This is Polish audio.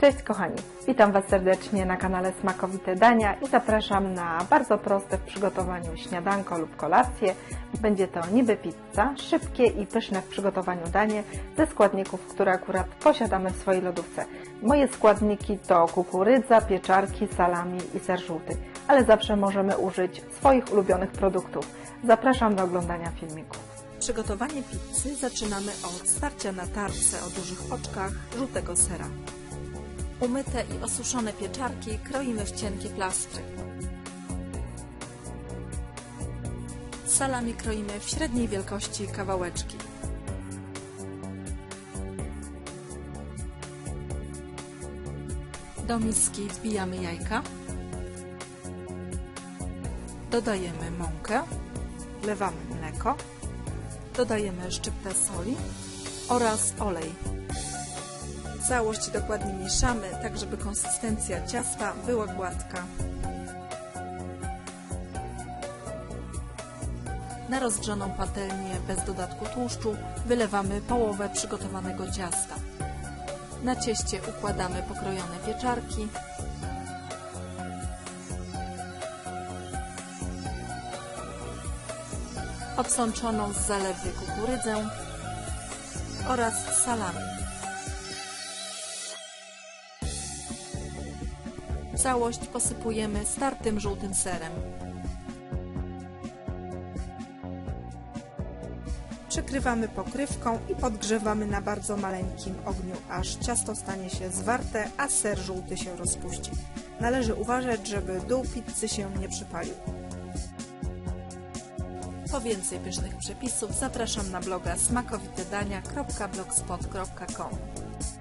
Cześć kochani, witam Was serdecznie na kanale Smakowite Dania i zapraszam na bardzo proste w przygotowaniu śniadanko lub kolację. Będzie to niby pizza, szybkie i pyszne w przygotowaniu danie ze składników, które akurat posiadamy w swojej lodówce. Moje składniki to kukurydza, pieczarki, salami i ser żółty, ale zawsze możemy użyć swoich ulubionych produktów. Zapraszam do oglądania filmiku. Przygotowanie pizzy zaczynamy od starcia na tarce o dużych oczkach żółtego sera. Umyte i osuszone pieczarki kroimy w cienkie plastry. Salami kroimy w średniej wielkości kawałeczki. Do miski wbijamy jajka. Dodajemy mąkę. Wlewamy mleko. Dodajemy szczyptę soli oraz olej. Całość dokładnie mieszamy, tak żeby konsystencja ciasta była gładka. Na rozgrzaną patelnię bez dodatku tłuszczu wylewamy połowę przygotowanego ciasta. Na cieście układamy pokrojone pieczarki. Odsączoną z zalewy kukurydzę oraz salami. Całość posypujemy startym żółtym serem. Przykrywamy pokrywką i podgrzewamy na bardzo maleńkim ogniu, aż ciasto stanie się zwarte, a ser żółty się rozpuści. Należy uważać, żeby dół pizzy się nie przypalił. Po więcej pysznych przepisów zapraszam na bloga smakowitedania.blogspot.com